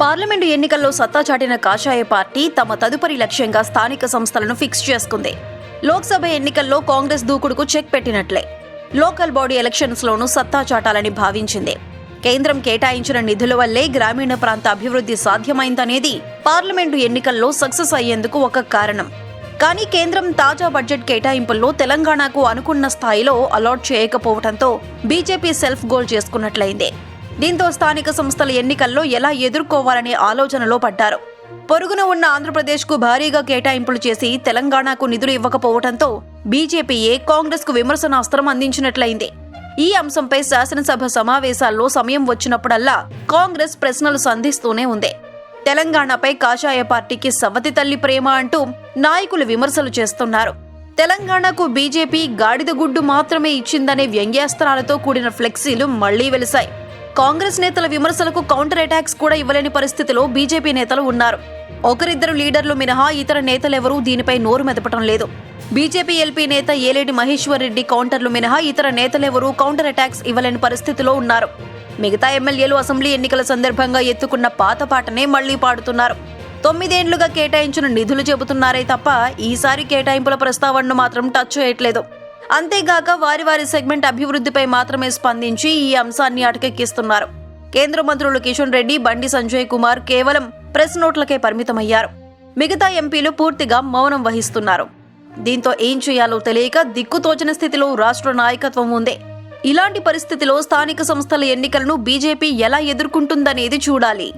Parliament ఎన్నికల్లో సత్తా చాటిన కాషాయ పార్టీ తమ తదుపరి లక్ష్యంగా స్థానిక సంస్థలను ఫిక్స్ చేసుకుంది. లోక్సభ ఎన్నికల్లో కాంగ్రెస్ దూకుడుకు చెక్ పెట్టినట్లే. లోకల్ బాడీ ఎలక్షన్స్ లోనూ సత్తా చాటాలని భావించింది. కేంద్రం కేటాయించిన నిధుల వల్లే గ్రామీణ ప్రాంత అభివృద్ధి సాధ్యమైందనేది పార్లమెంటు ఎన్నికల్లో సక్సెస్ అయ్యేందుకు ఒక కారణం. కానీ కేంద్రం తాజా బడ్జెట్ కేటాయింపుల్లో తెలంగాణకు అనుకున్న స్థాయిలో అలాట్ చేయకపోవడంతో బీజేపీ సెల్ఫ్ గోల్ చేసుకున్నట్లయింది. దీంతో స్థానిక సంస్థల ఎన్నికల్లో ఎలా ఎదుర్కోవాలనే ఆలోచనలో పడ్డారు. పొరుగున ఉన్న ఆంధ్రప్రదేశ్కు భారీగా కేటాయింపులు చేసి తెలంగాణకు నిధులు ఇవ్వకపోవడంతో బీజేపీయే కాంగ్రెస్కు విమర్శనాస్త్రం అందించినట్లయింది. ఈ అంశంపై శాసనసభ సమావేశాల్లో సమయం వచ్చినప్పుడల్లా కాంగ్రెస్ ప్రశ్నలు సంధిస్తూనే ఉంది. తెలంగాణపై కాషాయ పార్టీకి సవతి తల్లి ప్రేమ అంటూ నాయకులు విమర్శలు చేస్తున్నారు. తెలంగాణకు బీజేపీ గాడిద గుడ్డు మాత్రమే ఇచ్చిందనే వ్యంగ్యాస్త్రాలతో కూడిన ఫ్లెక్సీలు మళ్ళీ వెలిశాయి. కాంగ్రెస్ నేతల విమర్శలకు కౌంటర్ అటాక్స్ కూడా ఇవ్వలేని పరిస్థితిలో బీజేపీ నేతలు ఉన్నారు. ఒకరిద్దరు లీడర్లు మినహా ఇతర నేతలెవరూ దీనిపై నోరు మెదపటం లేదు. బీజేపీ ఎల్పీ నేత ఏలేటి మహేశ్వర్ రెడ్డి కౌంటర్లు మినహా ఇతర నేతలెవరూ కౌంటర్ అటాక్స్ ఇవ్వలేని పరిస్థితిలో ఉన్నారు. మిగతా ఎమ్మెల్యేలు అసెంబ్లీ ఎన్నికల సందర్భంగా ఎత్తుకున్న పాత పాటనే మళ్ళీ పాడుతున్నారు. తొమ్మిదేండ్లుగా కేటాయించిన నిధులు చెబుతున్నారే తప్ప ఈసారి కేటాయింపుల ప్రస్తావనను మాత్రం టచ్ చేయట్లేదు. అంతేగాక వారి వారి సెగ్మెంట్ అభివృద్ధిపై మాత్రమే స్పందించి ఈ అంశాన్ని అటకెక్కిస్తున్నారు. కేంద్ర మంత్రులు కిషన్ రెడ్డి బండి సంజయ్ కుమార్ కేవలం ప్రెస్ నోట్లకే పరిమితమయ్యారు. మిగతా ఎంపీలు పూర్తిగా మౌనం వహిస్తున్నారు. దీంతో ఏం చేయాలో తెలియక దిక్కుతోచని స్థితిలో రాష్ట్ర నాయకత్వం ఉంది. ఇలాంటి పరిస్థితిలో స్థానిక సంస్థల ఎన్నికలను బీజేపీ ఎలా ఎదుర్కొంటుందనేది చూడాలి.